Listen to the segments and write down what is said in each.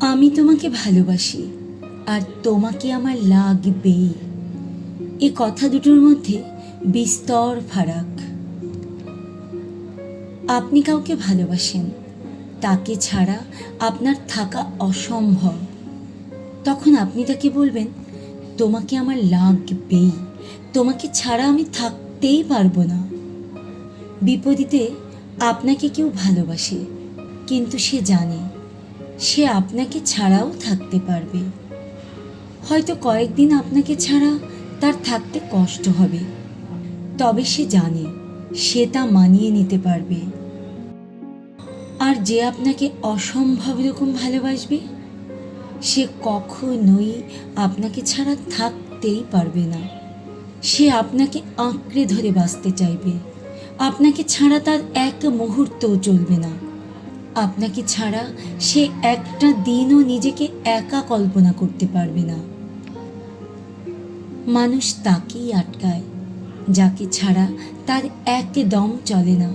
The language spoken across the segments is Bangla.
আমি তোমাকে ভালোবাসি, আর তোমাকে আমার লাগবেই এ কথা দুটোর মধ্যে বিস্তর ফারাক। আপনি কাউকে ভালোবাসেন, তাকে ছাড়া আপনার থাকা অসম্ভব। তখন আপনি তাকে বলবেন, তোমাকে আমার লাগবেই তোমাকে ছাড়া আমি থাকতেই পারব না। বিপরীতে, আপনাকে কেউ ভালোবাসে, কিন্তু সে জানে সে আপনাকে ছাড়াও থাকতে পারবে। হয়তো কয়েকদিন আপনাকে ছাড়া তার থাকতে কষ্ট হবে। তবে সে জানে, সে তা মানিয়ে নিতে পারবে। আর যে আপনাকে অসম্ভব রকম ভালোবাসবে, সে কখনোই আপনাকে ছাড়া থাকতেই পারবে না। সে আপনাকে আঁকড়ে ধরে বাঁচতে চাইবে। আপনাকে ছাড়া তার এক মুহূর্তও চলবে না। আপনাকে ছাড়া সে একটা দিনও নিজেকে একা কল্পনা করতে পারবে না। মানুষ তাকেই আটকায়, যাকে ছাড়া তার একদম চলে না।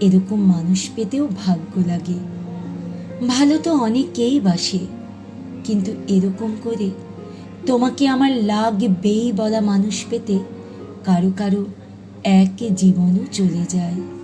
এরকম মানুষ পেতেও ভাগ্য লাগে। ভালো তো অনেকেই বাসে, কিন্তু এরকম করে তোমাকে আমার লাগবেই বলা মানুষ পেতে কারও কারও এক জীবনও চলে যায়।